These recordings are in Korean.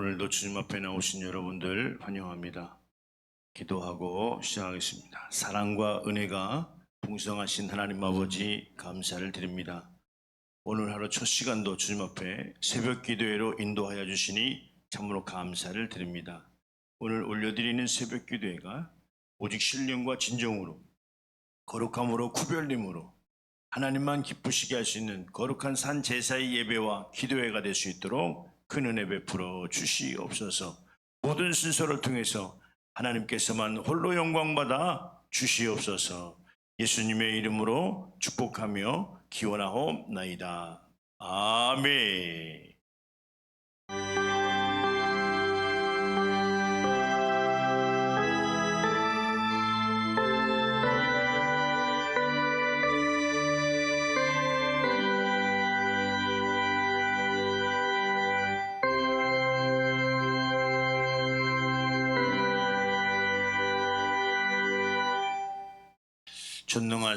오늘도 주님 앞에 나오신 여러분들 환영합니다. 기도하고 시작하겠습니다. 사랑과 은혜가 풍성하신 하나님 아버지 감사를 드립니다. 오늘 하루 첫 시간도 주님 앞에 새벽 기도회로 인도하여 주시니 참으로 감사를 드립니다. 오늘 올려드리는 새벽 기도회가 오직 신령과 진정으로 거룩함으로 구별림으로 하나님만 기쁘시게 할 수 있는 거룩한 산 제사의 예배와 기도회가 될 수 있도록 큰 은혜 베풀어 주시옵소서. 모든 순서를 통해서 하나님께서만 홀로 영광 받아 주시옵소서. 예수님의 이름으로 축복하며 기원하옵나이다. 아멘.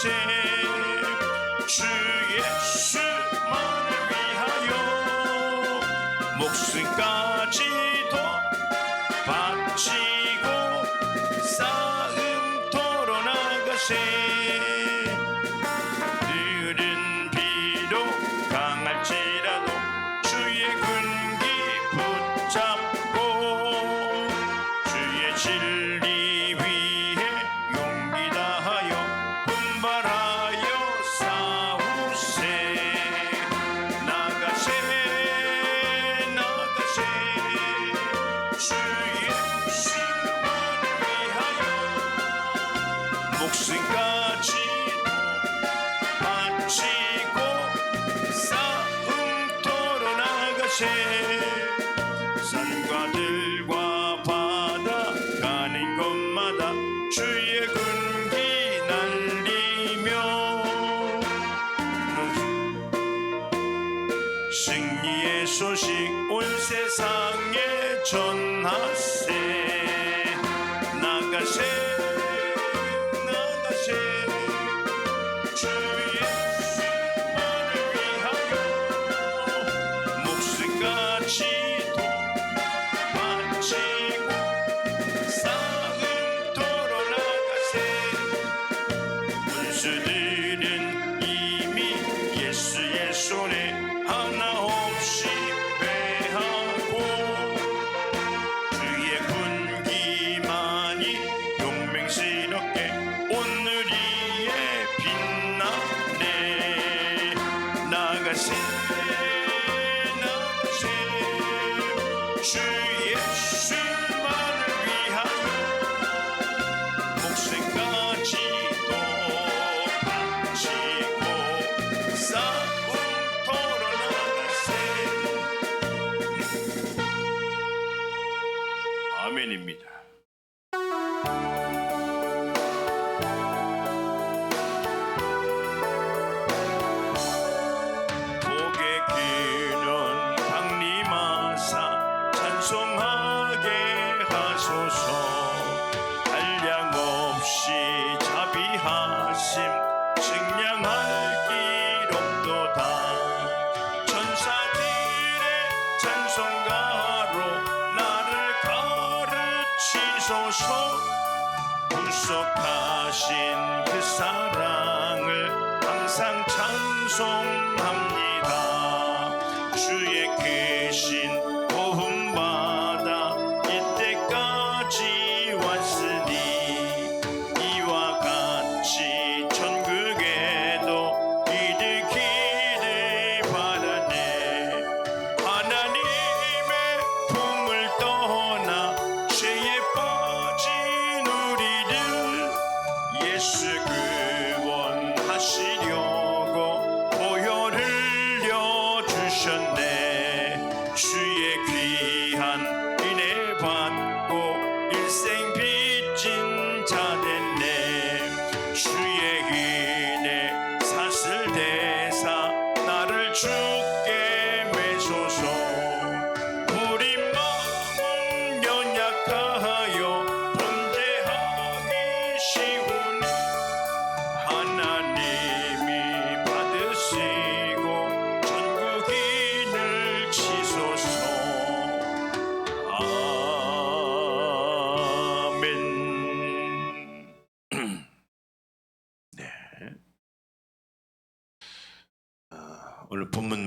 주 예수만을 위하여 목숨까지 나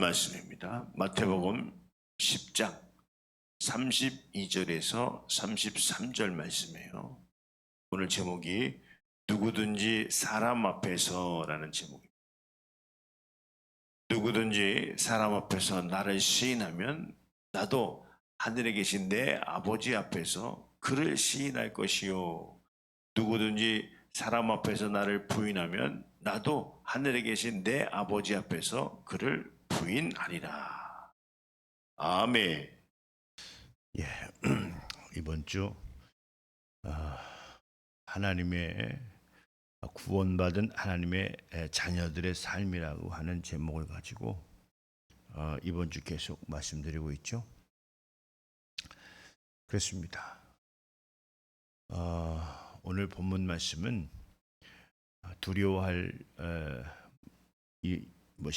말씀입니다. 마태복음 10장 32절에서 33절 말씀이에요. 오늘 제목이 누구든지 사람 앞에서라는 제목입니다. 누구든지 사람 앞에서 나를 시인하면 나도 하늘에 계신 내 아버지 앞에서 그를 시인할 것이요. 누구든지 사람 앞에서 나를 부인하면 나도 하늘에 계신 내 아버지 앞에서 그를 부인하리라. 아멘. 예, 이번 주 아, 하나님의 구원받은 하나님의 자녀들의 삶이라고 하는 제목을 가지고 어, 이번 주 계속 말씀드리고 있죠. 그렇습니다. 어, 오늘 본문 말씀은 두려워할 어, 이뭐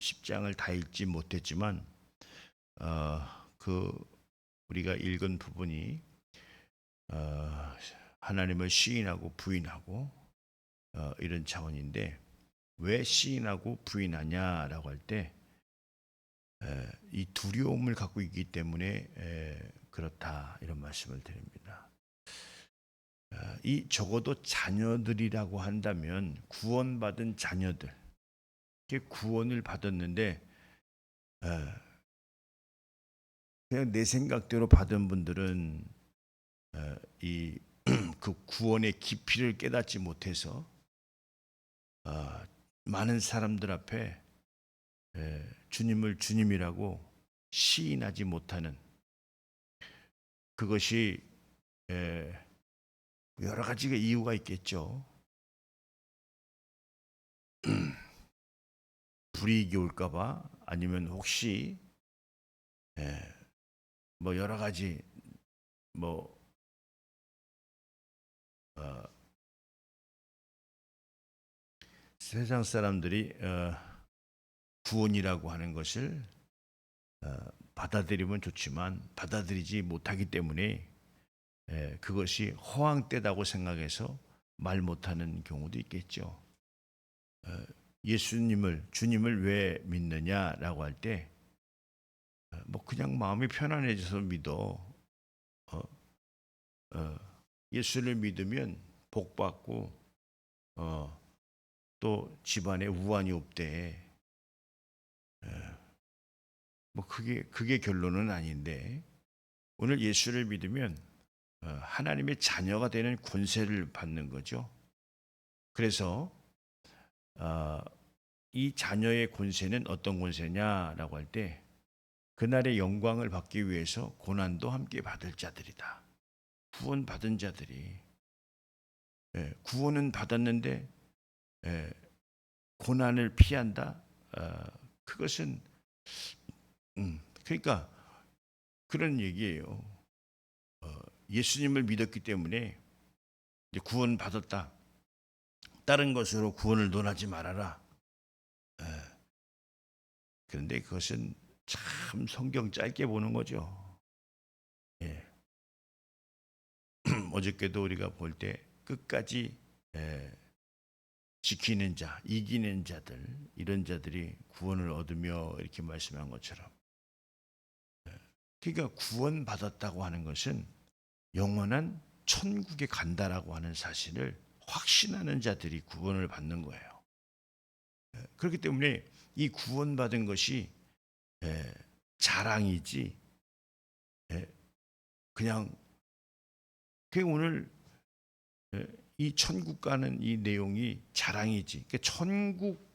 10장을 다 읽지 못했지만 어, 그 우리가 읽은 부분이 어, 하나님을 시인하고 부인하고 어, 이런 차원인데 왜 시인하고 부인하냐라고 할 때 이 두려움을 갖고 있기 때문에 에, 그렇다 이런 말씀을 드립니다. 어, 이 적어도 자녀들이라고 한다면 구원받은 자녀들, 구원을 받았는데 에, 그냥 내 생각대로 받은 분들은 이 그 구원의 깊이를 깨닫지 못해서 아, 많은 사람들 앞에 에, 주님을 주님이라고 시인하지 못하는 그것이 에, 여러 가지가 이유가 있겠죠. 불이익이 올까봐 아니면 혹시 에, 뭐 여러 가지 뭐 어, 세상 사람들이 어, 구원이라고 하는 것을 어, 받아들이면 좋지만 받아들이지 못하기 때문에 에, 그것이 허황되다고 생각해서 말 못하는 경우도 있겠죠. 어, 예수님을 주님을 왜 믿느냐라고 할 때 뭐 그냥 마음이 편안해져서 믿어. 어, 어, 예수를 믿으면 복 받고 어, 또 집안에 우환이 없대. 에, 뭐 그게 그게 결론은 아닌데 오늘 예수를 믿으면 어, 하나님의 자녀가 되는 권세를 받는 거죠. 그래서 어, 이 자녀의 권세는 어떤 권세냐라고 할 때 그날의 영광을 받기 위해서 고난도 함께 받을 자들이다. 구원 받은 자들이 예, 구원은 받았는데 예, 고난을 피한다. 어, 그것은 음, 그러니까 그런 얘기예요. 어, 예수님을 믿었기 때문에 구원 받았다. 다른 것으로 구원을 논하지 말아라. 예, 그런데 그것은 참 성경 짧게 보는 거죠. 예. 어저께도 우리가 볼 때 끝까지 예, 지키는 자, 이기는 자들 이런 자들이 구원을 얻으며 이렇게 말씀한 것처럼. 예. 그러니까 구원 받았다고 하는 것은 영원한 천국에 간다라고 하는 사실을 확신하는 자들이 구원을 받는 거예요. 예. 그렇기 때문에 이 구원받은 것이 예, 자랑이지 예, 그냥 그 오늘 예, 이 천국 가는 이 내용이 자랑이지. 그러니까 천국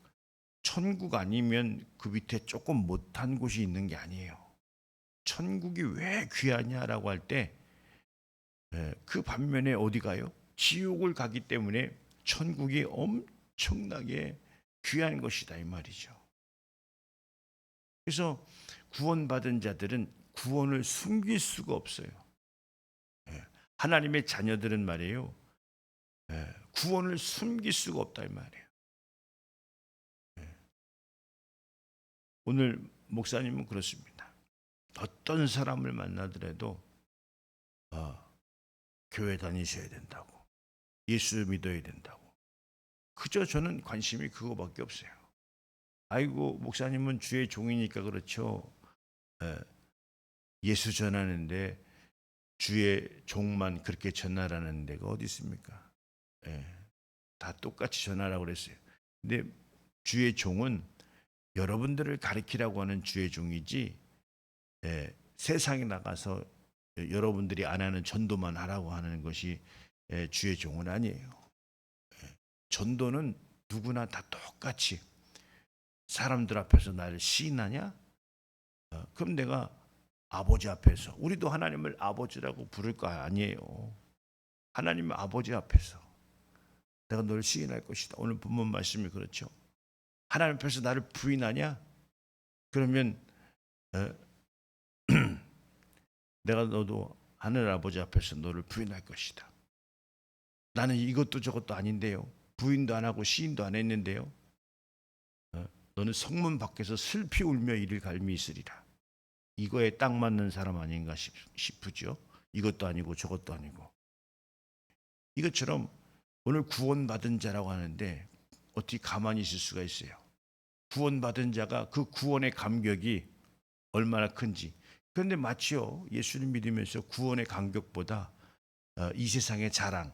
천국 아니면 그 밑에 조금 못한 곳이 있는 게 아니에요. 천국이 왜 귀하냐라고 할 때 그 반면에 어디 가요? 지옥을 가기 때문에 천국이 엄청나게 귀한 것이다 이 말이죠. 그래서 구원받은 자들은 구원을 숨길 수가 없어요. 예, 하나님의 자녀들은 말이에요. 예, 구원을 숨길 수가 없다 이 말이에요. 예. 오늘 목사님은 그렇습니다. 어떤 사람을 만나더라도 아, 교회 다니셔야 된다고, 예수 믿어야 된다고. 그저 저는 관심이 그거밖에 없어요. 아이고 목사님은 주의 종이니까 그렇죠. 예, 예수 전하는데 주의 종만 그렇게 전하라는 데가 어디 있습니까? 예, 다 똑같이 전하라고 그랬어요. 근데 주의 종은 여러분들을 가리키라고 하는 주의 종이지 예, 세상에 나가서 여러분들이 안 하는 전도만 하라고 하는 것이 예, 주의 종은 아니에요. 예, 전도는 누구나 다 똑같이 사람들 앞에서 나를 시인하냐? 어, 그럼 내가 아버지 앞에서 우리도 하나님을 아버지라고 부를 거 아니에요. 하나님 아버지 앞에서 내가 너를 시인할 것이다. 오늘 본문 말씀이 그렇죠. 하나님 앞에서 나를 부인하냐? 그러면 어, 내가 너도 하늘 아버지 앞에서 너를 부인할 것이다. 나는 이것도 저것도 아닌데요. 부인도 안 하고 시인도 안 했는데요. 어, 너는 성문 밖에서 슬피 울며 이를 갈미 있으리라. 이거에 딱 맞는 사람 아닌가 싶, 싶으죠. 이것도 아니고 저것도 아니고. 이것처럼 오늘 구원받은 자라고 하는데 어떻게 가만히 있을 수가 있어요. 구원받은 자가 그 구원의 감격이 얼마나 큰지. 그런데 마치요 예수를 믿으면서 구원의 감격보다 어, 이 세상의 자랑,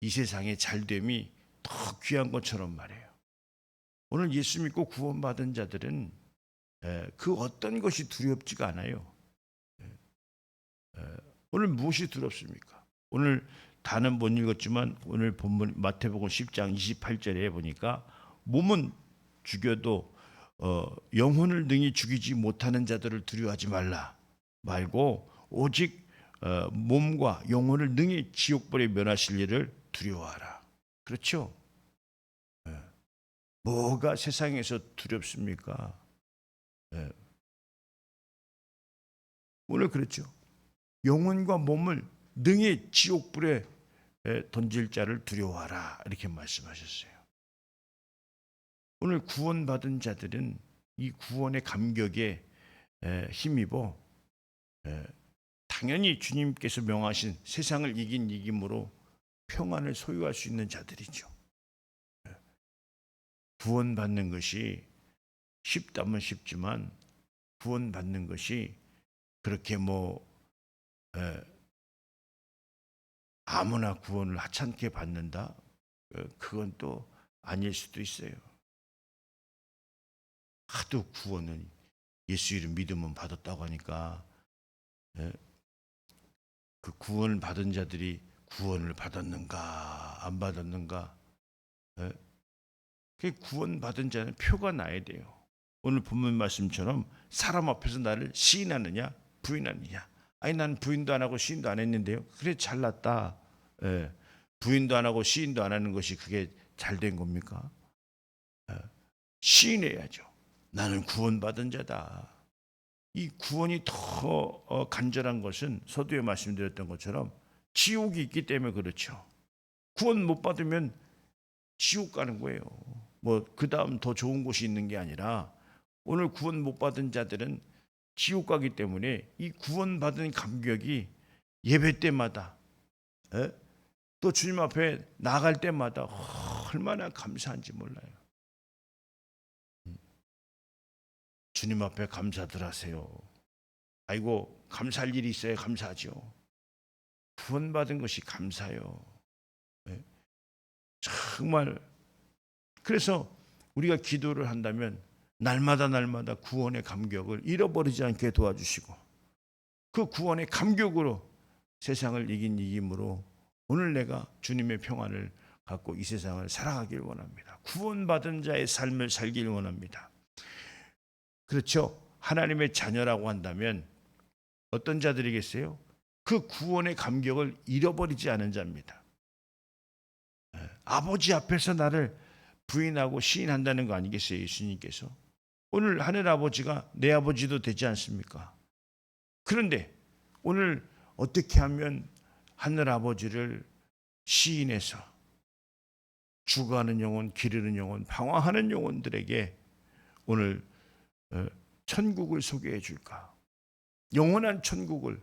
이 세상의 잘됨이 더 귀한 것처럼 말해요. 오늘 예수 믿고 구원받은 자들은 에, 그 어떤 것이 두렵지가 않아요. 오늘 무엇이 두렵습니까? 오늘 다는 못 읽었지만 오늘 본문 마태복음 10장 28절에 보니까 몸은 죽여도 어, 영혼을 능히 죽이지 못하는 자들을 두려워하지 말라 말고 오직 어, 몸과 영혼을 능히 지옥불에 면하실 일을 두려워하라. 그렇죠? 예. 뭐가 세상에서 두렵습니까? 예. 오늘 그렇죠. 영혼과 몸을 능히 지옥불에 에, 던질 자를 두려워하라 이렇게 말씀하셨어요. 오늘 구원받은 자들은 이 구원의 감격에 에, 힘입어 에, 당연히 주님께서 명하신 세상을 이긴 이김으로 평안을 소유할 수 있는 자들이죠. 예. 구원받는 것이 쉽다면 쉽지만 구원받는 것이 그렇게 뭐 에, 아무나 구원을 하찮게 받는다? 어, 그건 또 아닐 수도 있어요. 하도 구원은 예수 이름 믿으면 받았다고 하니까 에, 그 구원을 받은 자들이 구원을 받았는가 안 받았는가 에? 그 구원 받은 자는 표가 나야 돼요. 오늘 본문 말씀처럼 사람 앞에서 나를 시인하느냐 부인하느냐. 아니 난 부인도 안 하고 시인도 안 했는데요. 그래 잘났다. 예. 부인도 안 하고 시인도 안 하는 것이 그게 잘 된 겁니까? 예. 시인해야죠. 나는 구원받은 자다. 이 구원이 더 어, 간절한 것은 서두에 말씀드렸던 것처럼 지옥이 있기 때문에 그렇죠. 구원 못 받으면 지옥 가는 거예요. 뭐 그 다음 더 좋은 곳이 있는 게 아니라 오늘 구원 못 받은 자들은 지옥 가기 때문에 이 구원 받은 감격이 예배 때마다 에? 또 주님 앞에 나갈 때마다 얼마나 감사한지 몰라요. 음. 주님 앞에 감사들 하세요. 아이고 감사할 일이 있어야 감사하죠. 구원받은 것이 감사요. 예. 정말 그래서 우리가 기도를 한다면 날마다 날마다 구원의 감격을 잃어버리지 않게 도와주시고 그 구원의 감격으로 세상을 이긴 이김으로 오늘 내가 주님의 평안을 갖고 이 세상을 살아가길 원합니다. 구원받은 자의 삶을 살길 원합니다. 그렇죠. 하나님의 자녀라고 한다면 어떤 자들이겠어요? 그 구원의 감격을 잃어버리지 않은 자입니다. 예, 아버지 앞에서 나를 부인하고 시인한다는 거 아니겠어요, 예수님께서? 오늘 하늘 아버지가 내 아버지도 되지 않습니까? 그런데 오늘 어떻게 하면 하늘 아버지를 시인해서 죽어가는 영혼, 기르는 영혼, 방황하는 영혼들에게 오늘 어, 천국을 소개해 줄까? 영원한 천국을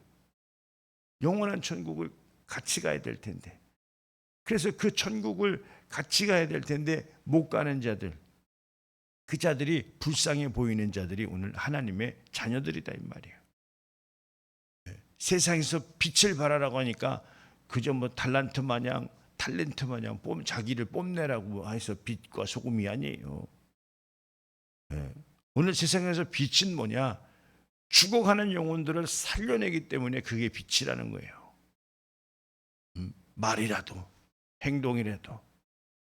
영원한 천국을 같이 가야 될 텐데. 그래서 그 천국을 같이 가야 될 텐데 못 가는 자들. 그 자들이 불쌍해 보이는 자들이 오늘 하나님의 자녀들이다 이 말이에요. 네. 세상에서 빛을 발하라고 하니까 그저 뭐 달란트 마냥 탤런트 마냥 뽐 자기를 뽐내라고 해서 빛과 소금이 아니에요. 네. 오늘 세상에서 빛은 뭐냐? 죽어가는 영혼들을 살려내기 때문에 그게 빛이라는 거예요. 음, 말이라도 행동이라도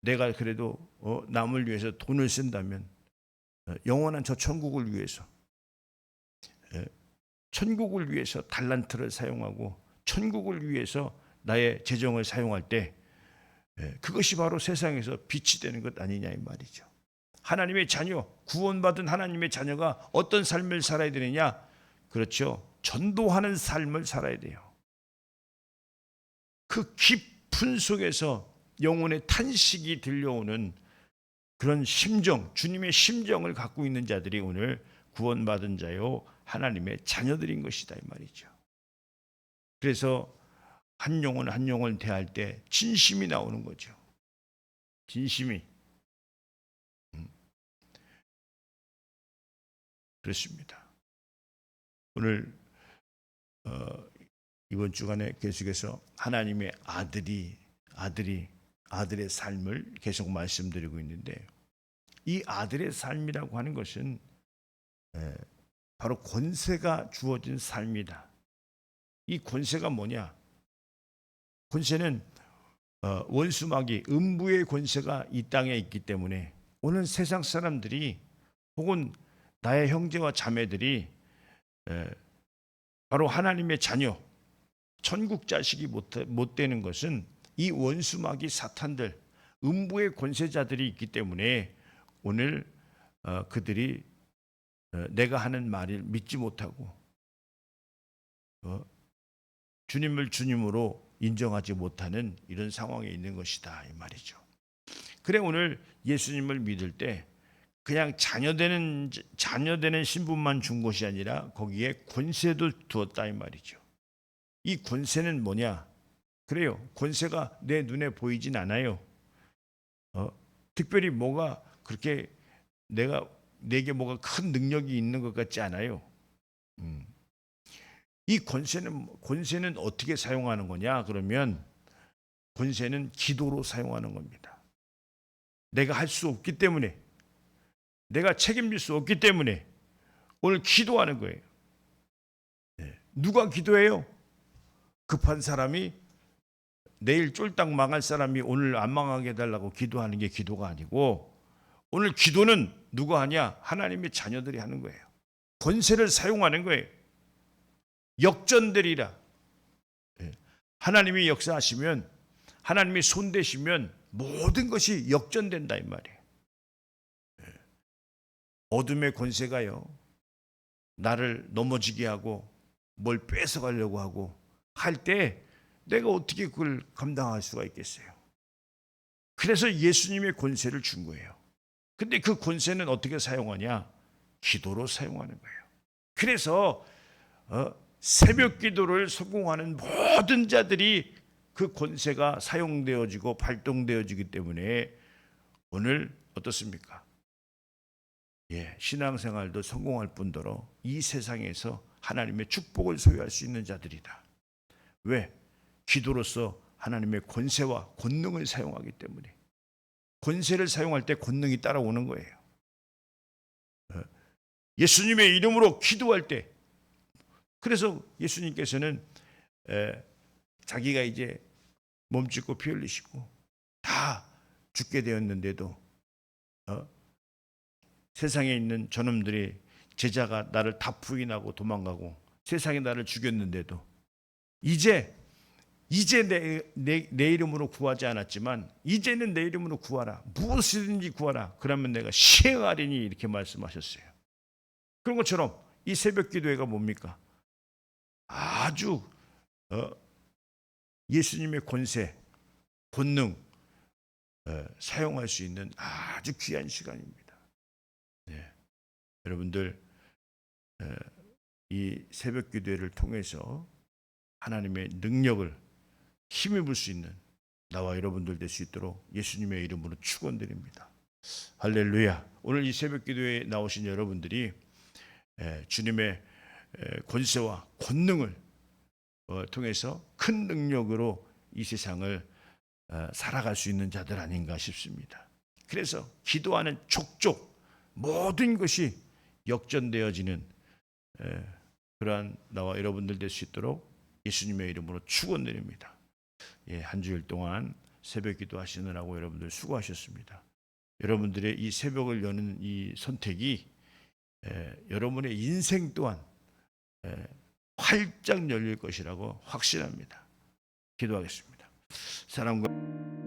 내가 그래도 어, 남을 위해서 돈을 쓴다면 어, 영원한 저 천국을 위해서 예, 천국을 위해서 달란트를 사용하고 천국을 위해서 나의 재정을 사용할 때 예, 그것이 바로 세상에서 빛이 되는 것 아니냐 이 말이죠. 하나님의 자녀, 구원받은 하나님의 자녀가 어떤 삶을 살아야 되느냐? 그렇죠. 전도하는 삶을 살아야 돼요. 그 깊은 속에서 영혼의 탄식이 들려오는 그런 심정, 주님의 심정을 갖고 있는 자들이 오늘 구원받은 자요, 하나님의 자녀들인 것이다 이 말이죠. 그래서 한 영혼 한 영혼을 대할 때 진심이 나오는 거죠. 진심이 그렇습니다. 오늘 어, 이번 주간에 계속해서 하나님의 아들이 아들이 아들의 삶을 계속 말씀드리고 있는데 이 아들의 삶이라고 하는 것은 에, 바로 권세가 주어진 삶이다. 이 권세가 뭐냐? 권세는 어, 원수마귀 음부의 권세가 이 땅에 있기 때문에 오늘 세상 사람들이 혹은 나의 형제와 자매들이 에, 바로 하나님의 자녀, 천국 자식이 못, 못 되는 것은 이 원수마귀 사탄들, 음부의 권세자들이 있기 때문에 오늘 어, 그들이 어, 내가 하는 말을 믿지 못하고 어, 주님을 주님으로 인정하지 못하는 이런 상황에 있는 것이다 이 말이죠. 그래 오늘 예수님을 믿을 때 그냥 자녀되는 자녀되는 신분만 준 것이 아니라 거기에 권세도 두었다 이 말이죠. 이 권세는 뭐냐? 그래요. 권세가 내 눈에 보이진 않아요. 어, 특별히 뭐가 그렇게 내가 내게 뭐가 큰 능력이 있는 것 같지 않아요. 음. 이 권세는 권세는 어떻게 사용하는 거냐? 그러면 권세는 기도로 사용하는 겁니다. 내가 할 수 없기 때문에 내가 책임질 수 없기 때문에 오늘 기도하는 거예요. 네. 누가 기도해요? 급한 사람이 내일 쫄딱 망할 사람이 오늘 안 망하게 해달라고 기도하는 게 기도가 아니고 오늘 기도는 누가 하냐? 하나님의 자녀들이 하는 거예요. 권세를 사용하는 거예요. 역전되리라. 네. 하나님이 역사하시면 하나님이 손대시면 모든 것이 역전된다 이 말이에요. 어둠의 권세가요. 나를 넘어지게 하고 뭘 뺏어가려고 하고 할 때 내가 어떻게 그걸 감당할 수가 있겠어요? 그래서 예수님의 권세를 준 거예요. 근데 그 권세는 어떻게 사용하냐? 기도로 사용하는 거예요. 그래서 어, 새벽 기도를 성공하는 모든 자들이 그 권세가 사용되어지고 발동되어지기 때문에 오늘 어떻습니까? 예, 신앙생활도 성공할 뿐더러 이 세상에서 하나님의 축복을 소유할 수 있는 자들이다. 왜? 기도로서 하나님의 권세와 권능을 사용하기 때문에 권세를 사용할 때 권능이 따라오는 거예요. 어, 예수님의 이름으로 기도할 때 그래서 예수님께서는 자기가 이제 몸짓고 피 흘리시고 다다 죽게 되었는데도 어? 세상에 있는 저놈들이 제자가 나를 다 부인하고 도망가고 세상이 나를 죽였는데도 이제 이제 내, 내, 내 이름으로 구하지 않았지만 이제는 내 이름으로 구하라. 무엇이든지 구하라. 그러면 내가 시행하리니 이렇게 말씀하셨어요. 그런 것처럼 이 새벽 기도회가 뭡니까? 아주 어, 예수님의 권세 본능 어, 사용할 수 있는 아주 귀한 시간입니다. 네. 여러분들 에, 이 새벽 기도회를 통해서 하나님의 능력을 힘입을 수 있는 나와 여러분들 될 수 있도록 예수님의 이름으로 축원드립니다. 할렐루야. 오늘 이 새벽 기도에 나오신 여러분들이 에, 주님의 에, 권세와 권능을 어, 통해서 큰 능력으로 이 세상을 어, 살아갈 수 있는 자들 아닌가 싶습니다. 그래서 기도하는 족족 모든 것이 역전되어지는 에, 그러한 나와 여러분들 될 수 있도록 예수님의 이름으로 축원드립니다. 예, 한 주일 동안 새벽 기도하시느라고 여러분들 수고하셨습니다. 여러분들의 이 새벽을 여는 이 선택이 에, 여러분의 인생 또한 에, 활짝 열릴 것이라고 확신합니다. 기도하겠습니다. 사랑과